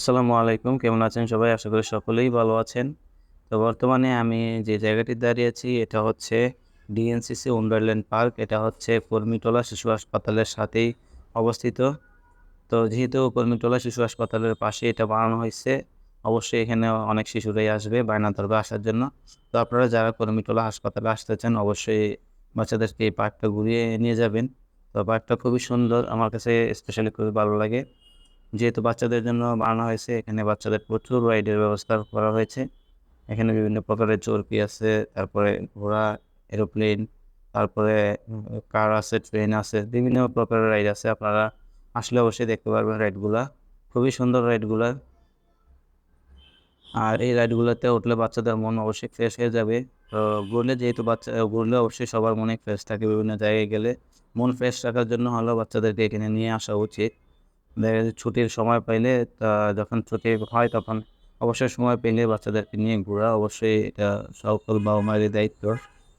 আসসালামু আলাইকুম, কেমন আছেন সবাই? আশা করি সকলেই ভালো আছেন। তো বর্তমানে আমি যে জায়গাটি দাঁড়িয়ে আছি, এটা হচ্ছে ডিএনসিসি ওয়ান্ডারল্যান্ড পার্ক। এটা হচ্ছে কর্মীটোলা শিশু হাসপাতালের সাথেই অবস্থিত। তো যেহেতু কর্মীটোলা শিশু হাসপাতালের পাশে এটা বানানো হয়েছে, অবশ্যই এখানে অনেক শিশুরাই আসবে বায়না ধরবে আসার জন্য। তো আপনারা যারা কর্মীটোলা হাসপাতালে আসতে চান, অবশ্যই বাচ্চাদেরকে এই পার্কটা ঘুরিয়ে নিয়ে যাবেন। তো পার্কটা খুবই সুন্দর, আমার কাছে স্পেশালি খুবই ভালো লাগে। যেহেতু বাচ্চাদের জন্য বানানো হয়েছে, এখানে বাচ্চাদের প্রচুর রাইডের ব্যবস্থা করা হয়েছে। এখানে বিভিন্ন প্রকারের চর্পি আছে, তারপরে ঘোড়া এরোপ্লেন তারপরে কার আছে ট্রেন আছে, বিভিন্ন প্রকারের রাইড আছে। আপনারা আসলে অবশ্যই দেখতে পারবেন রাইডগুলা খুবই সুন্দর রাইডগুলা আর এই রাইডগুলোতে উঠলে বাচ্চাদের মন অবশ্যই ফ্রেশ হয়ে যাবে। তো ঘুরলে যেহেতু বাচ্চা, ঘুরলে অবশ্যই সবার মনে ফ্রেশ থাকে বিভিন্ন জায়গায় গেলে। মন ফ্রেশ রাখার জন্য হলেও বাচ্চাদেরকে এখানে নিয়ে আসা উচিত। দেখা যাচ্ছে ছুটির সময় পাইলে যখন ছুটি হয় তখন অবশ্যই সময় পেলে বাচ্চাদেরকে নিয়ে ঘোরা অবশ্যই এটা সকল বাবা মায়ের দায়িত্ব।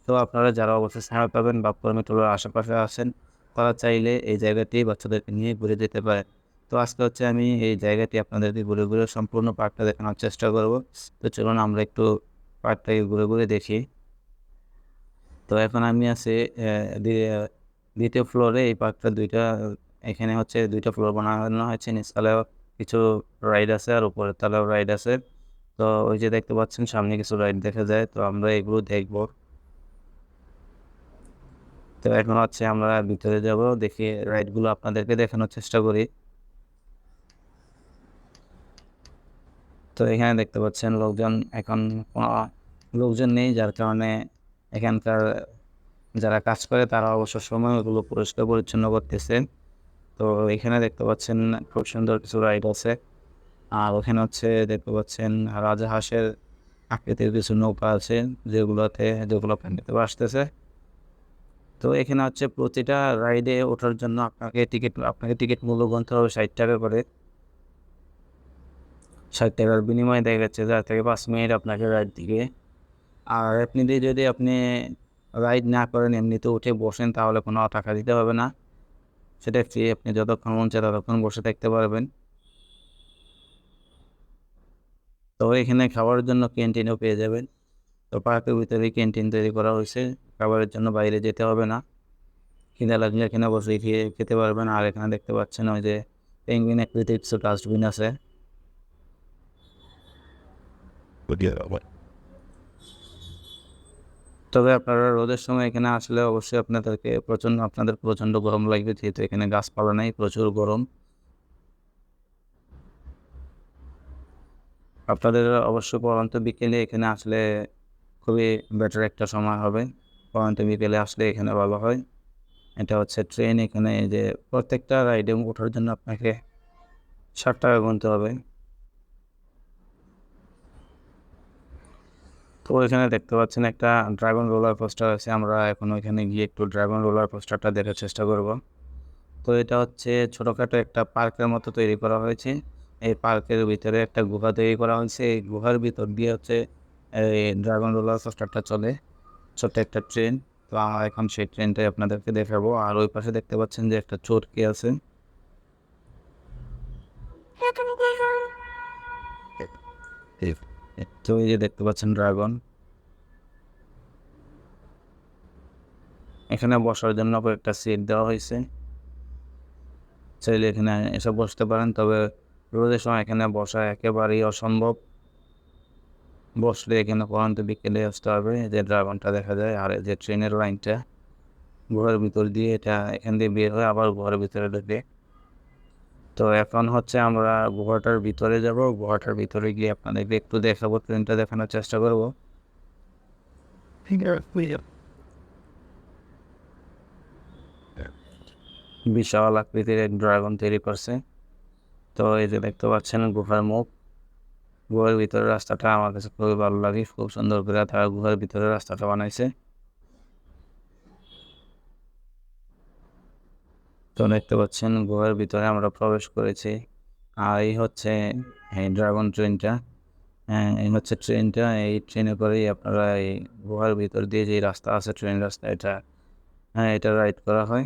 তো আপনারা যারা অবশ্যই সময় পাবেন বা কর্মীটোলার আশেপাশে আছেন, তারা চাইলে এই জায়গাটি বাচ্চাদেরকে নিয়ে ঘুরে যেতে পারে তো আজকে হচ্ছে আমি এই জায়গাটি আপনাদেরকে ঘুরে ঘুরে সম্পূর্ণ পার্কটা দেখানোর চেষ্টা করব। তো চলুন আমরা একটু পার্কটাকে ঘুরে ঘুরে দেখি। তো এখন আমি আছি দ্বিতীয় ফ্লোরে এই পার্কটা দুইটা এখানে হচ্ছে দুইটা ফ্লোর বানানো হয়েছে নিচতলায় কিছু রাইড আছে আর উপরের তলাও রাইড আছে। তো ওই যে দেখতে পাচ্ছেন, সামনে কিছু রাইড দেখা যায়, তো আমরা এগুলো দেখব। তো এখন হচ্ছে আমরা ভিতরে যাব, দেখি রাইডগুলো আপনাদেরকে দেখানোর চেষ্টা করি। তো এখানে দেখতে পাচ্ছেন লোকজন এখন লোকজন নেই, যার কারণে এখানকার যারা কাজ করে তারা অবশ্য সময় ওগুলো পরিষ্কার পরিচ্ছন্ন করতেছে। তো এখানে দেখতে পাচ্ছেন খুব সুন্দর কিছু রাইড আছে। আর ওখানে হচ্ছে দেখতে পাচ্ছেন রাজাহাঁসের আকৃতির কিছু নৌকা আছে, যেগুলোতে যেগুলো পানিতে আসতেছে। তো এখানে হচ্ছে প্রতিটা রাইডে ওঠার জন্য আপনাকে টিকিট আপনাকে টিকিট মূল্য গুনতে হবে ষাট টাকা করে। ষাট টাকার বিনিময়ে দেখা যাচ্ছে চার থেকে পাঁচ মিনিট আপনাকে রাইড দিকে আর এমনিতে যদি আপনি রাইড না করেন, এমনিতে উঠে বসেন, তাহলে কোনো টাকা দিতে হবে না। সেটা ফ্রি আপনি যতক্ষণ মন চায় ততক্ষণ বসে থাকতে পারবেন। তো এখানে খাবারের জন্য ক্যান্টিনও পেয়ে যাবেন। তো পার্কের ভিতরে ক্যান্টিন তৈরি করা হয়েছে। খাবারের জন্য বাইরে যেতে হবে না। খিদে লাগলে এখানে বসে খেয়ে খেতে পারবেন। আর এখানে দেখতে পাচ্ছেন ওই যে পেঙ্গুইন কিছু ডাস্টবিন আছে। তবে আপনারা রোদের সময় এখানে আসলে অবশ্যই আপনাদেরকে প্রচণ্ড আপনাদের প্রচণ্ড গরম লাগবে। যেহেতু এখানে গাছপালা নেই, প্রচুর গরম। আপনাদের অবশ্য পরন্ত বিকেলে এখানে আসলে খুবই বেটার একটা সময় হবে। পরন্ত বিকেলে আসলে এখানে ভালো হয়। এটা হচ্ছে ট্রেন এখানে যে প্রত্যেকটা রাইডে ওঠার জন্য আপনাকে ষাট টাকা গুনতে হবে। তো এখানে দেখতে পাচ্ছেন একটা ড্রাগন রোলার পোস্টার আছে। আমরা এখন ওইখানে গিয়ে একটু ড্রাগন রোলার কোস্টারটা দেখার চেষ্টা করব। তো এটা হচ্ছে ছোটোখাটো একটা পার্কের মতো তৈরি করা হয়েছে। এই পার্কের ভিতরে একটা গুহা তৈরি করা হয়েছে। এই গুহার ভিতর দিয়ে হচ্ছে এই ড্রাগন রোলার কোস্টারটা চলে। ছোট্ট একটা ট্রেন। তো আমরা এখন সেই ট্রেনটাই আপনাদেরকে দেখাবো। আর ওই পাশে দেখতে পাচ্ছেন যে একটা চোরকি আছে। তো যে দেখতে পাচ্ছেন ড্রাগন। এখানে বসার জন্য একটা সিট দেওয়া হয়েছে। চাইলে এখানে এসে বসতে পারেন, তবে রোদের সময় এখানে বসা একেবারেই অসম্ভব। বসলে এখানে পরন্ত বিকেলে আসতে হবে যে ড্রাগনটা দেখা যায়, আর যে ট্রেনের লাইনটা গুহার ভিতর দিয়ে এটা এখান দিয়ে বের হয়ে আবার ঘরের ভিতরে ঢুকে তো এখন হচ্ছে আমরা গুহাটার ভিতরে যাব গুহাটার ভিতরে গিয়ে আপনাদেরকে একটু দেখাবো ট্রেনটা দেখানোর চেষ্টা করব। বিশাল আকৃতির এক ড্রাগন তৈরি করছে। তো এই যে দেখতে পাচ্ছেন গুহার মুখ গুহার ভিতরে রাস্তাটা আমার কাছে খুবই ভালো লাগে খুব সুন্দর করে তারা গুহার ভিতরে রাস্তাটা বানাইছে। তো দেখতে পাচ্ছেন গুহার ভিতরে আমরা প্রবেশ করেছি। আর এই হচ্ছে, এই ড্রাগন ট্রেনটা হ্যাঁ এই হচ্ছে ট্রেনটা। এই ট্রেনে করেই আপনারা এই গুহার ভিতর দিয়ে যে রাস্তা আছে, ট্রেন রাস্তা, এটা হ্যাঁ এটা রাইড করা হয়।